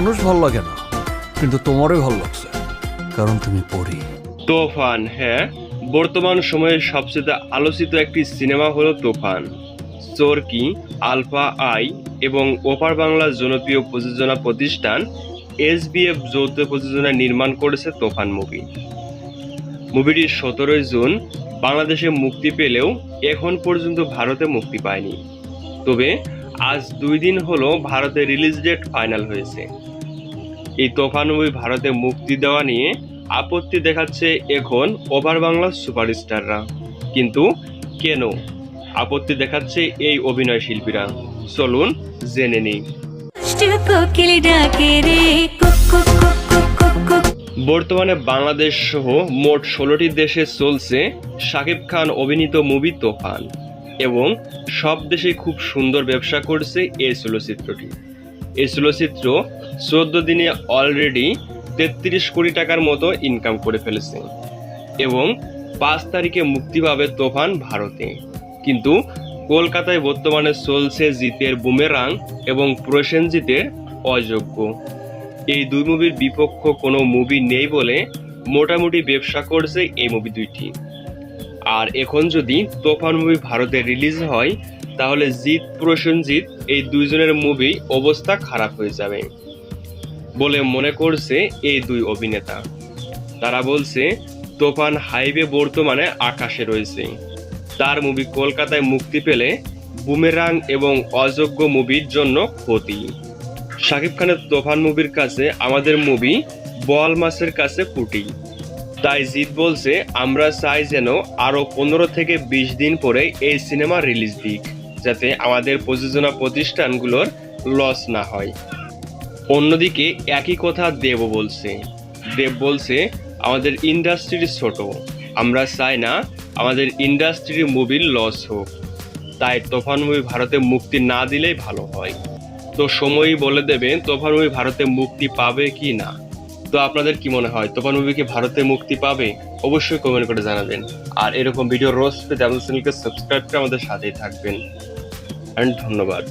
মানুষ ভালো লাগে না, কিন্তু তোমারই ভালো লাগছে, কারণ তুমি পড়ি তোফান হ্যাঁ? বর্তমান সময়ে সবচেয়ে আলোচিত একটি সিনেমা হলো তোফান। চোরকি আলফা আই এবং ওপার বাংলার জনপ্রিয় প্রযোজনা প্রতিষ্ঠান এস এসবিএফ যৌথ প্রযোজনা নির্মাণ করেছে তোফান মুভি। মুভিটি সতেরোই জুন বাংলাদেশে মুক্তি পেলেও এখন পর্যন্ত ভারতে মুক্তি পায়নি। তবে আজ দুই দিন হলো ভারতে রিলিজ ডেট ফাইনাল হয়েছে। এই তোফান মুভি ভারতে মুক্তি দেওয়া নিয়ে আপত্তি দেখাচ্ছে এখন ওভার বাংলার সুপারস্টাররা। কিন্তু কেন আপত্তি দেখাচ্ছে এই অভিনয় শিল্পীরা? চলুন জেনে নিই। কুক। বর্তমানে বাংলাদেশ সহ মোট ষোলোটি দেশে চলছে শাকিব খান অভিনীত মুভি তোফান এবং সব দেশে খুব সুন্দর ব্যবসা করছে এই চলচ্চিত্রটি। এই চলচ্চিত্র চোদ্দ দিনে অলরেডি তেত্রিশ কোটি টাকার মতো ইনকাম করে ফেলেছে এবং পাঁচ তারিখে মুক্তি পাবে তোফান ভারতে। কিন্তু কলকাতায় বর্তমানে চলছে জিতের বুমেরাং এবং প্রসেনজিতের অযোগ্য। এই দুই মুভির বিপক্ষ কোনো মুভি নেই বলে মোটামুটি ব্যবসা করছে এই মুভি দুইটি। আর এখন যদি তোফান মুভি ভারতে রিলিজ হয় তাহলে জিৎ প্রসেনজিৎ এই দুইজনের মুভি অবস্থা খারাপ হয়ে যাবে বলে মনে করছে এই দুই অভিনেতা। তারা বলছে, তোফান হাইওয়ে বর্তমানে আকাশে রয়েছে। তার মুভি কলকাতায় মুক্তি পেলে বুমেরাং এবং অযোগ্য মুভির জন্য ক্ষতি। শাকিব খানের তোফান মুভির কাছে আমাদের মুভি বল মাসের কাছে কুটি তাই জিৎ বলছে, আমরা চাই যেন আরও পনেরো থেকে বিশ দিন পরে এই সিনেমা রিলিজ দিক। যাতে আমাদের প্রযোজনা প্রতিষ্ঠানগুলোর লস না হয়। অন্যদিকে একই কথা দেব বলছে। দেব বলছে, আমাদের ইন্ডাস্ট্রি ছোট, আমরা চাই না আমাদের ইন্ডাস্ট্রির মুভির লস হোক। তাই তোফান মুভি ভারতে মুক্তি না দিলেই ভালো হয়। তো সময়ই বলে দেবে, তোফান মুভি ভারতে মুক্তি পাবে কি না? তো আপনাদের কি মনে হয়, তোফান মুভি কি ভারতে মুক্তি পাবে? অবশ্যই কমেন্ট করে জানাবেন। আর এরকম ভিডিও রোজ পেতে আমাদের চ্যানেলকে সাবস্ক্রাইব করে আমাদের সাথেই থাকবেন। অ্যান্ড ধন্যবাদ।